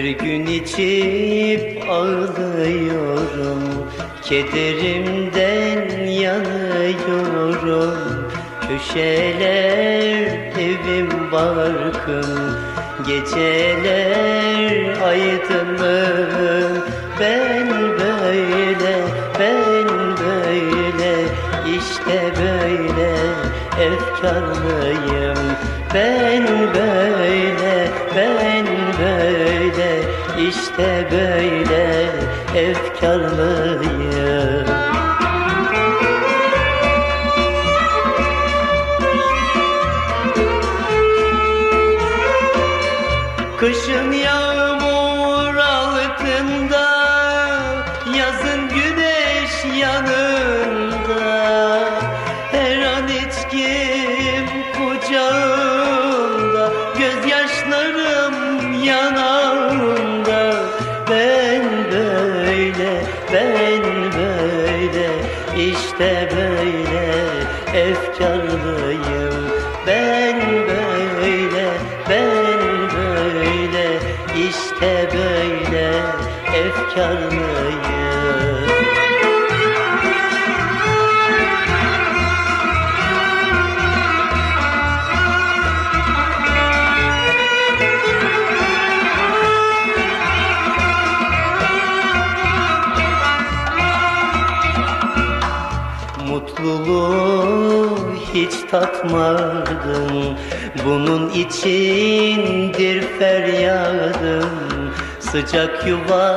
Her gün içip ağlıyorum Kederimden yanıyorum. Köşeler evim barkım Geceler aydınım. Ben böyle, ben böyle işte böyle efkarlıyım. Ben böyle, işte böyle efkarlıyım Kışın yağmur altında Yazın güneş yanında. Her an içkim kucağımda Gözyaşlarım yanağımda işte böyle efkarlıyım. Ben böyle, ben böyle. İşte böyle efkarlıyım Mutluluğu hiç tatmadım. Bunun içindir feryadım. Sıcak yuva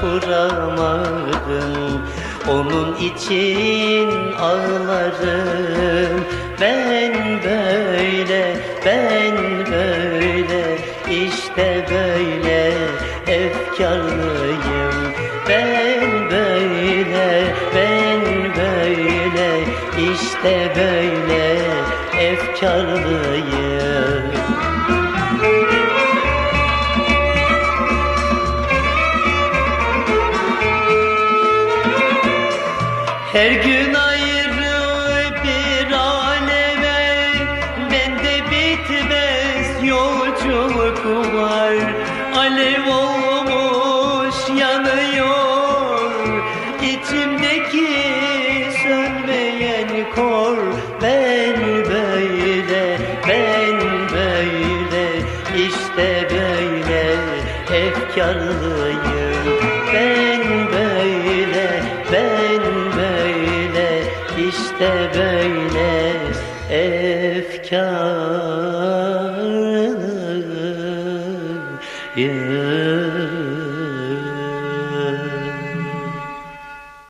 kuramadım. Onun için ağlarım. Ben böyle, ben böyle işte böyle efkarlıyım işte böyle efkarlıyım. Her gün ayrı bir aleme Bende bitmez yolculuk var. Alev olmuş yanıyor İçimdeki Ben böyle, ben böyle işte böyle efkarlıyım